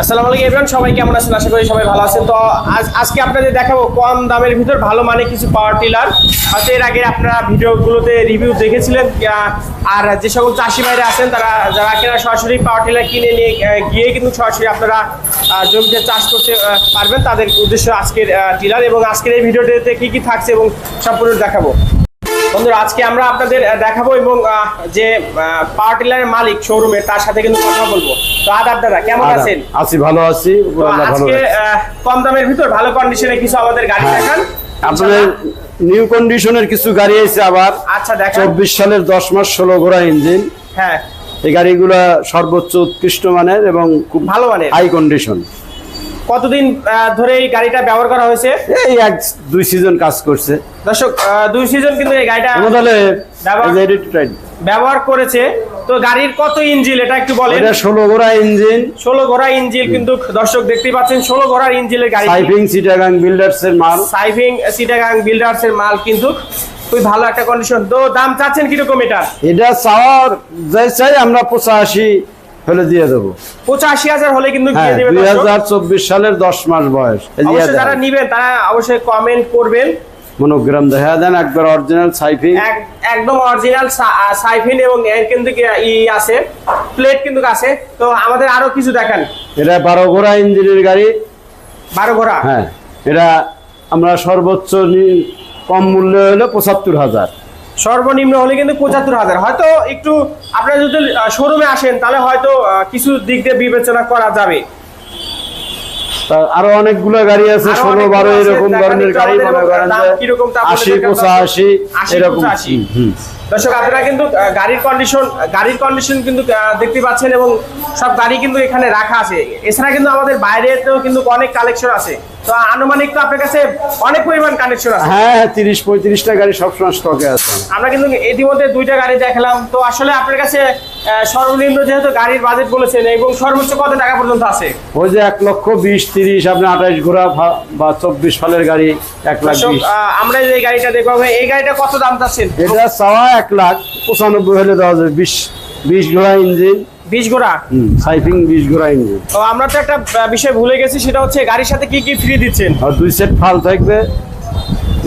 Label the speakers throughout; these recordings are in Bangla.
Speaker 1: আসসালামু আলাইকুম এভরিওয়ান সবাই কেমন আছেন? আশা করি সবাই ভালো আছেন। তো আজ, আজকে আপনাদের দেখাবো কম দামের ভিতর, ভালো মানে কিছু পাওয়ার টিলার হয়তো এর আগে আপনারা ভিডিওগুলোতে রিভিউ দেখেছিলেন আর যে সকল চাষি ভাইরা আছেন, তারা, যারা কিনা সরাসরি পাওয়ার টিলার কিনে নিয়ে গিয়ে কিন্তু সরাসরি আপনারা জমিতে চাষ করতে পারবেন। তাদের উদ্দেশ্য আজকের টিলার এবং আজকের এই ভিডিওটিতে কি কি থাকছে এবং সম্পূর্ণ দেখাবো। বন্ধুরা আজকে আমরা আপনাদের দেখাবো এবং যে পাওয়ার টিলারের মালিক শোরুমে তার সাথে কিন্তু কথা বলব। তো আদার দাদা কেমন আছেন?
Speaker 2: আছি ভালো আছি।
Speaker 1: আজকে কম দামের ভিতর ভালো কন্ডিশনে কিছু আমাদের গাড়ি
Speaker 2: হ্যাঁ।
Speaker 1: দেখান।
Speaker 2: আপনাদের নিউ কন্ডিশনের কিছু গাড়ি আছে আবার।
Speaker 1: আচ্ছা দেখান।
Speaker 2: চব্বিশ সালের দশ মাস ষোলো ঘোড়া ইঞ্জিন
Speaker 1: হ্যাঁ।
Speaker 2: এই গাড়িগুলা সর্বোচ্চ উৎকৃষ্ট মানের এবং খুব
Speaker 1: ভালো মানের।
Speaker 2: হাই কন্ডিশন
Speaker 1: কতদিন ধরে এই গাড়িটা ব্যবহার করা হয়েছে?
Speaker 2: এই এক দুই সিজন কাজ করছে।
Speaker 1: দর্শক দুই সিজন কিন্তু এই গাড়িটা ব্যবহার- ব্যবহার করেছে। তো গাড়ির কত ইঞ্জিল এটা একটু বলেন।
Speaker 2: এটা ষোলো ঘোড়া ইঞ্জিন।
Speaker 1: ষোলো ঘোড়া ইঞ্জিল কিন্তু দর্শক দেখতেই পাচ্ছেন ষোলো ঘোড়ার ইঞ্জিনের গাড়ি
Speaker 2: সাইফিং সিটাগাং বিল্ডার্স এর মাল।
Speaker 1: সাইভিং সিটাগাং বিল্ডার্স এর মাল কিন্তু খুবই ভালো একটা কন্ডিশন তো দাম চাচ্ছেন কীরকম এটা?
Speaker 2: এটা চাওয়ার যাই চাই আমরা পঁচাশি হলে দিয়ে দেবো।
Speaker 1: পঁচাশি হাজার হলে কিন্তু
Speaker 2: হ্যাঁ দুই হাজার চব্বিশ সালের দশ মাস বয়স।
Speaker 1: যারা নিবেন তারা অবশ্যই কমেন্ট করবেন।
Speaker 2: মনোগ্রাম দেখা দেন একবার অরিজিনাল সাইফিং
Speaker 1: এক- একদম অরিজিনাল সাইফিন এবং এর কিন্তু ই আছে প্লেট কিন্তু আছে। তো আমাদের আরও কিছু দেখান।
Speaker 2: এটা বারো ঘোড়া ইঞ্জিনের গাড়ি।
Speaker 1: বারো ঘোড়া
Speaker 2: হ্যাঁ এটা আমরা সর্বোচ্চ কম মূল্য হলো পঁচাত্তর হাজার।
Speaker 1: সর্বনিম্ন হলে কিন্তু পঁচাত্তর হাজার। হয়তো একটু আপনারা যদি শোরুমে আসেন তাহলে হয়তো কিছু দিক দিয়ে বিবেচনা করা যাবে।
Speaker 2: আরও অনেকগুলো গাড়ি আছে ষোলো বারো এরকম ধরনের গাড়ি মনে করেন আশি পঁচাশি এরকম।
Speaker 1: দর্শক আপনারা কিন্তু গাড়ির কন্ডিশন গাড়ির কন্ডিশন কিন্তু দেখতে পাচ্ছেন এবং সব গাড়ি কিন্তু এখানে রাখা আছে। এছাড়া কিন্তু আমাদের বাইরেতেও কিন্তু অনেক কালেকশন আছে। তো আনুমানিক তো আপনার কাছে অনেক পরিমাণ কালেকশন আছে।
Speaker 2: হ্যাঁ হ্যাঁ তিরিশ পঁয়ত্রিশটা গাড়ি সবসময় স্টকে আছে।
Speaker 1: আমরা কিন্তু ইতিমধ্যে দুইটা গাড়ি দেখালাম। তো আসলে আপনার কাছে সর্বনিম্ন যেহেতু গাড়ির বাজেট বলেছেন এবং সর্বোচ্চ কত টাকা পর্যন্ত আছে?
Speaker 2: ওই যে এক লক্ষ বিশ তিরিশ আপনি আঠাশ ঘোড়া বা চব্বিশ সালের গাড়ি এক লাখ
Speaker 1: আমরা যে গাড়িটা দেখব এই গাড়িটা কত দাম চাচ্ছেন?
Speaker 2: এটা চাওয়া এক লাখ পঁচানব্বই হলে দেওয়া যাবে বিশ বিশ ঘোড়া ইঞ্জিন।
Speaker 1: বিশ গোড়া?
Speaker 2: সাইফিং বিশ ইঞ্জিন
Speaker 1: তো আমরা তো একটা বিষয় ভুলে গেছি সেটা হচ্ছে গাড়ির সাথে কি কি ফ্রি দিচ্ছেন?
Speaker 2: আর দুই সেট ফাল থাকবে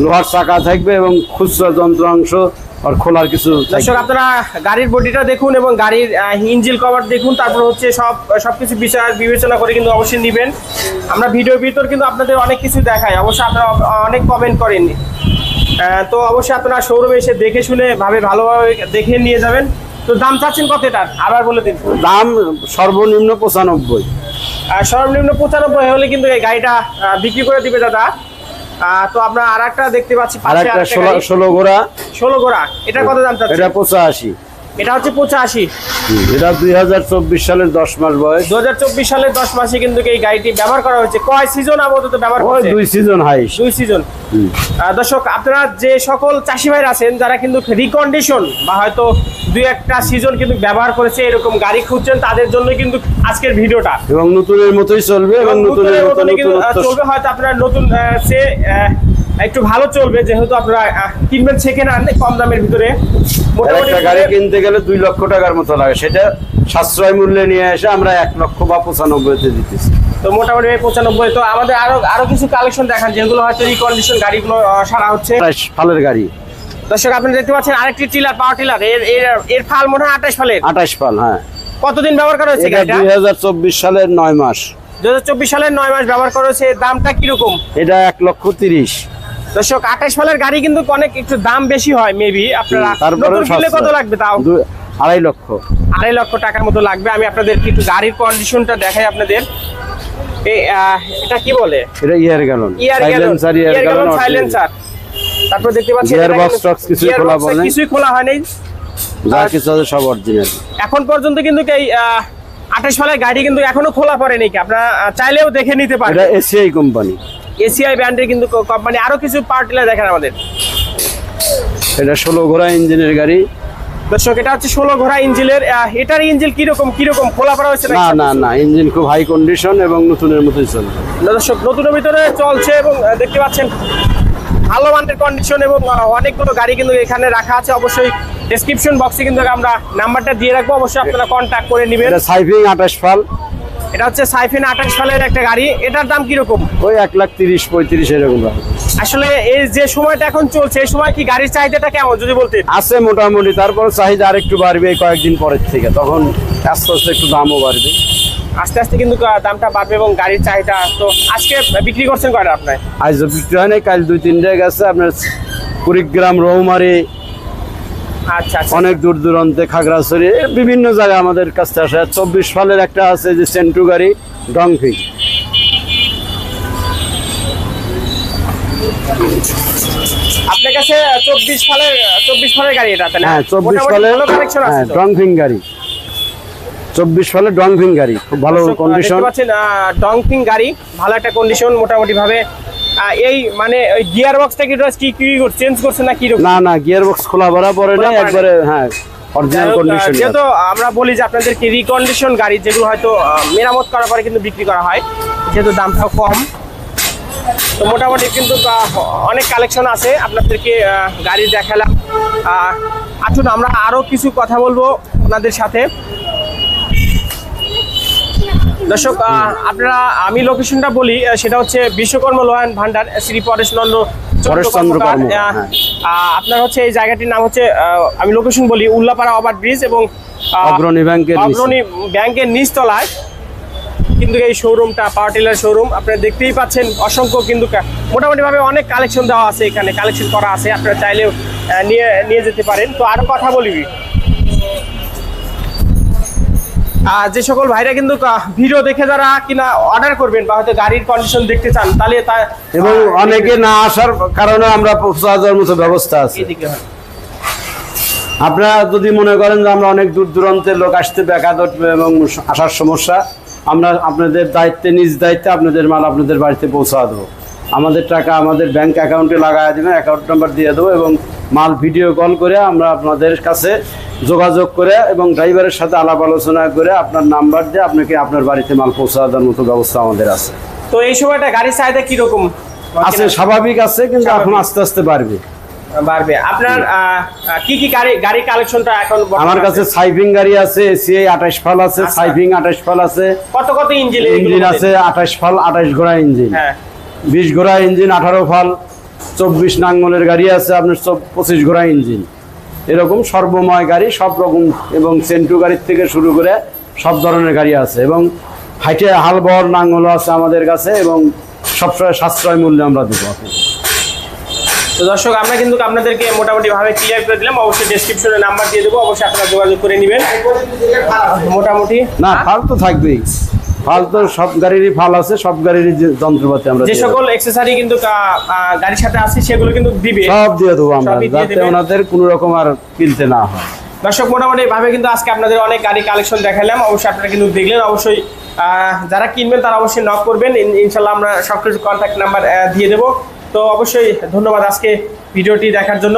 Speaker 2: লোহার চাকা থাকবে এবং খুচরা যন্ত্রাংশ আর খোলার কিছু।
Speaker 1: দর্শক আপনারা গাড়ির বডিটা দেখুন এবং গাড়ির ইঞ্জিল কভার দেখুন তারপর হচ্ছে সব সবকিছু বিচার বিবেচনা করে কিন্তু অবশ্যই নেবেন। আমরা ভিডিওর ভিতর কিন্তু আপনাদের অনেক কিছু দেখাই অবশ্যই আপনারা অনেক কমেন্ট করেন তো অবশ্যই আপনারা শোরুমে এসে দেখে শুনে ভাবে ভালোভাবে দেখে নিয়ে যাবেন। তো দাম চাচ্ছেন কত এটার? আবার বলে দিন।
Speaker 2: দাম সর্বনিম্ন পঁচানব্বই।
Speaker 1: আর সর্বনিম্ন পঁচানব্বই হলে কিন্তু এই গাড়িটা বিক্রি করে দিবে দাদা। আহ, তো আমরা আর একটা দেখতে পাচ্ছি
Speaker 2: ষোলো
Speaker 1: গোড়া।
Speaker 2: ষোলো
Speaker 1: গোড়া। এটা কত দাম চাচ্ছে
Speaker 2: এটা পঁচাশি।
Speaker 1: এটা হচ্ছে পঁচাশি।
Speaker 2: এটা দুই হাজার চব্বিশ সালের দশ মাস বয়স।
Speaker 1: দু হাজার চব্বিশ সালের দশ মাসে কিন্তু এই গাড়িটি ব্যবহার করা হয়েছে। কয় সিজন আপাতত ব্যবহার করছে?
Speaker 2: দুই সিজন হাইস
Speaker 1: দুই সিজন দর্শক আপনারা যে সকল চাষি ভাইরা আছেন যারা কিন্তু রিকন্ডিশন বা হয়তো দুই একটা সিজন কিন্তু ব্যবহার করেছে এরকম গাড়ি খুঁজছেন তাদের জন্য কিন্তু আজকের ভিডিওটা।
Speaker 2: এবং নতুনের মতোই চলবে এবং নতুনের
Speaker 1: মতনই কিন্তু, চলবে। হয়তো আপনারা নতুন সে একটু ভালো চলবে যেহেতু আপনারা কিনবেন সেকেন্ড হ্যান্ড কম দামের ভিতরে। মোটামুটি
Speaker 2: একটা গাড়ি কিনতে গেলে দুই লক্ষ টাকার মতো লাগে। সেটা সাশ্রয় মূল্যে নিয়ে এসে আমরা এক লক্ষ বা পঁচানব্বইতে দিতেছি।
Speaker 1: তো মোটামুটি পঁচানব্বই তো আমাদের আরও আরও কিছু কালেকশন দেখান যেগুলো হয়তো রিকন্ডিশন গাড়িগুলো সারা হচ্ছে।
Speaker 2: ফালের গাড়ি।
Speaker 1: দর্শক আপনি দেখতে পাচ্ছেন আরেকটি টিলার পাওয়ার টিলার। এর এর ফাল মনে হয় আঠাশ ফালের।
Speaker 2: আঠাশ ফাল হ্যাঁ।
Speaker 1: কতদিন ব্যবহার করা হয়েছে গাড়িটা?
Speaker 2: দুই হাজার চব্বিশ সালের নয় মাস।
Speaker 1: দু হাজার চব্বিশ সালের নয় মাস ব্যবহার করা হয়েছে দামটা কীরকম?
Speaker 2: এটা এক লক্ষ তিরিশ।
Speaker 1: দর্শক আঠাশ ফালের গাড়ি কিন্তু অনেক একটু দাম বেশি হয় মেবি আপনারা কত লাগবে তাও?
Speaker 2: আড়াই লক্ষ।
Speaker 1: আড়াই লক্ষ টাকার মতো লাগবে। আমি আপনাদের একটু গাড়ির কন্ডিশনটা দেখাই আপনাদের। এটা কি বলে?
Speaker 2: এটা ইয়ার গেলন
Speaker 1: ইয়ার গ্যালন।
Speaker 2: ইয়ার
Speaker 1: ইয়ার গ্যালন সাইলেন্সার। তারপর দেখতে পাচ্ছেন
Speaker 2: box
Speaker 1: কিন্তু-
Speaker 2: টক্স কিছুই খোলা বলে।
Speaker 1: কিছুই খোলা হয়নি
Speaker 2: যা কিছু আছে সব অরিজিনাল
Speaker 1: এখন পর্যন্ত কিন্তু এই আঠাশ সালের গাড়ি কিন্তু এখনও খোলা পড়েনি কি আপনারা চাইলেও দেখে নিতে পারেন
Speaker 2: এটা এসিআই কোম্পানি।
Speaker 1: এসিআই ব্র্যান্ডের কিন্তু কোম্পানি আরও কিছু পার্টিলা দেখেন আমাদের।
Speaker 2: এটা ষোলো ঘোড়া ইঞ্জিনের গাড়ি।
Speaker 1: দর্শক এটা হচ্ছে ষোলো ঘোড়া ইঞ্জিনের এটার ইঞ্জিল কীরকম কীরকম খোলা পড়া হয়েছে
Speaker 2: না না না ইঞ্জিন খুব হাই কন্ডিশন এবং নতুনের মতোই চলবে।
Speaker 1: দর্শক নতুনের ভিতরে চলছে এবং দেখতে পাচ্ছেন ভালো মানের কন্ডিশন এবং অনেকগুলো গাড়ি কিন্তু এখানে রাখা আছে। অবশ্যই ডেসক্রিপশন বক্সে কিন্তু আমরা নাম্বারটা দিয়ে রাখব। অবশ্যই আপনারা কন্ট্যাক্ট করে নেবেন।
Speaker 2: এটা সাইফিং আঠাশ ফাল
Speaker 1: এটা হচ্ছে সাইফিন আঠাশ সালের একটা গাড়ি। এটার দাম কীরকম?
Speaker 2: ওই এক লাখ তিরিশ পঁয়ত্রিশ এরকম।
Speaker 1: আসলে এই যে সময়টা এখন চলছে এই সময় কি গাড়ির চাহিদাটা কেমন যদি বলতে
Speaker 2: আছে মোটামুটি তারপর চাহিদা আরেকটু বাড়বে এই কয়েকদিন পরের থেকে। তখন আস্তে আস্তে একটু দামও বাড়বে।
Speaker 1: আস্তে আস্তে কিন্তু দামটা বাড়বে এবং গাড়ির চাহিদা তো আজকে বিক্রি করছেন কয়টা আপনার
Speaker 2: আজ বিক্রি হয় নাই কাল দুই তিনটে গেছে আপনার কুড়িগ্রাম রৌমারি অনেক দূর দূরান্তে খাগড়াছড়ি বিভিন্ন জায়গায় আমাদের কাছে আসে। চব্বিশ সালের একটা আছে যে সেন্টু গাড়ি ডংফি।
Speaker 1: আপনার কাছে চব্বিশ সালের চব্বিশ সালের গাড়ি এটা
Speaker 2: হ্যাঁ চব্বিশ
Speaker 1: ফালের
Speaker 2: সালের হ্যাঁ। ডংফিং গাড়ি। চব্বিশ সালের ডংফিং গাড়ি খুব ভালো কন্ডিশন
Speaker 1: ডংফিং গাড়ি ভালো একটা কন্ডিশন মোটামুটি ভাবে এই মানে গিয়ার বক্সটা কি কি কি চেঞ্জ করছে না কি
Speaker 2: না না গিয়ার বক্স খোলা ভরা পরে
Speaker 1: পড়ে
Speaker 2: একবারে হ্যাঁ অরিজিনাল কন্ডিশন
Speaker 1: যেহেতু আমরা বলি যে আপনাদেরকে রিকন্ডিশন গাড়ি যেগুলো হয়তো মেরামত করার পরে কিন্তু বিক্রি করা হয় যেহেতু দামটাও কম। তো মোটামুটি কিন্তু অনেক কালেকশন আছে আপনাদেরকে গাড়ি দেখালাম। আসুন আমরা আরও কিছু কথা বলব ওনাদের সাথে। দর্শক আপনারা আমি লোকেশনটা বলি সেটা হচ্ছে বিশ্বকর্ম লোহান ভান্ডার শ্রী পরেশ নন্দ
Speaker 2: হ্যাঁ।
Speaker 1: আপনার হচ্ছে এই জায়গাটির নাম হচ্ছে আমি লোকেশন বলি উল্লাপাড়া ওভার ব্রিজ এবং
Speaker 2: অগ্রণী ব্যাংকের।
Speaker 1: অগ্রণী ব্যাংকের নিচতলায় কিন্তু এই শোরুমটা পাওয়ার টিলার শোরুম আপনারা দেখতেই পাচ্ছেন অসংখ্য কিন্তু মোটামুটিভাবে অনেক কালেকশন দেওয়া আছে এখানে কালেকশন করা আছে আপনারা চাইলেও নিয়ে নিয়ে যেতে পারেন তো আরও কথা বলবি আর যে সকল ভাইরা কিন্তু ভিডিও দেখে যারা কিনা অর্ডার করবেন বা হয়তো গাড়ির কন্ডিশন দেখতে চান তাহলে তা
Speaker 2: এবং অনেকে না আসার কারণে আমরা পৌঁছা মতো ব্যবস্থা আছে। আপনারা যদি মনে করেন যে আমরা অনেক দূর দূরান্তের লোক আসতে ব্যাঘাত এবং আসার সমস্যা আমরা আপনাদের দায়িত্বে নিজ দায়িত্বে আপনাদের মাল আপনাদের বাড়িতে পৌঁছা দেবো আমাদের টাকা আমাদের ব্যাংক অ্যাকাউন্টে লাগাই দেবেন অ্যাকাউন্ট নাম্বার দিয়ে দেবো এবং মাল ভিডিও কল করে আমরা আপনাদের কাছে যোগাযোগ করে এবং ড্রাইভারের সাথে আলাপ আলোচনা করে আপনার নাম্বার দিয়ে আপনাকে আপনার বাড়িতে মাল পৌঁছা দেওয়ার মতো ব্যবস্থা আমাদের আছে।
Speaker 1: তো এই সময়টা গাড়ির চাহিদা কীরকম?
Speaker 2: আছে স্বাভাবিক আছে কিন্তু এখন আস্তে আস্তে বাড়বে।
Speaker 1: বাড়বে। আপনার কি কি গাড়ি গাড়ি কালেকশনটা এখন
Speaker 2: আমার কাছে গাড়ি আছে এসিআই ফাল আছে
Speaker 1: আচ্ছা।
Speaker 2: ফাল আছে।
Speaker 1: কত কত ইঞ্জিন
Speaker 2: ইঞ্জিন আছে আঠাশ ফাল আঠাশ ঘোড়া ইঞ্জিন।
Speaker 1: হ্যাঁ।
Speaker 2: বিশ ঘোড়া ইঞ্জিন আঠারো ফাল চব্বিশ নাঙ্গলের গাড়ি আছে আপনার সব পঁচিশ ঘোড়া ইঞ্জিন। এরকম সর্বময় গাড়ি সব রকম এবং সেন্টু গাড়ির থেকে শুরু করে সব ধরনের গাড়ি আছে এবং হাইটে হাল বর নাঙ্গলও আছে আমাদের কাছে এবং সবসময় সাশ্রয় মূল্যে আমরা দেবো।
Speaker 1: তো দর্শক আমরা কিন্তু আপনাদেরকে মোটামুটি ভাবে ক্লিয়ার করে দিলাম। অবশ্যই ডেসক্রিপশনে নাম্বার দিয়ে দেবো অবশ্যই আপনারা যোগাযোগ করে নেবেন। মোটামুটি
Speaker 2: না ফাল তো থাকবেই। ফাল তো সব গাড়িরই ফাল আছে সব গাড়িরই যন্ত্রপাতি আমরা
Speaker 1: যে সকল এক্সেসরি কিন্তু গাড়ির সাথে আছে সেগুলো কিন্তু দিবে।
Speaker 2: সব দিয়ে দেবো আমরা যাতে ওনাদের কোনো রকম আর কিনতে না হয়।
Speaker 1: দর্শক মোটামুটি ভাবে কিন্তু আজকে আপনাদের অনেক গাড়ি কালেকশন দেখালাম। অবশ্যই আপনারা কিন্তু দেখলেন। অবশ্যই আহ, যারা কিনবেন তারা অবশ্যই নক করবেন। ইনশাল্লাহ আমরা সবকিছু কন্ট্যাক্ট নাম্বার দিয়ে দেবো। তো অবশ্যই ধন্যবাদ আজকে ভিডিওটি দেখার জন্য।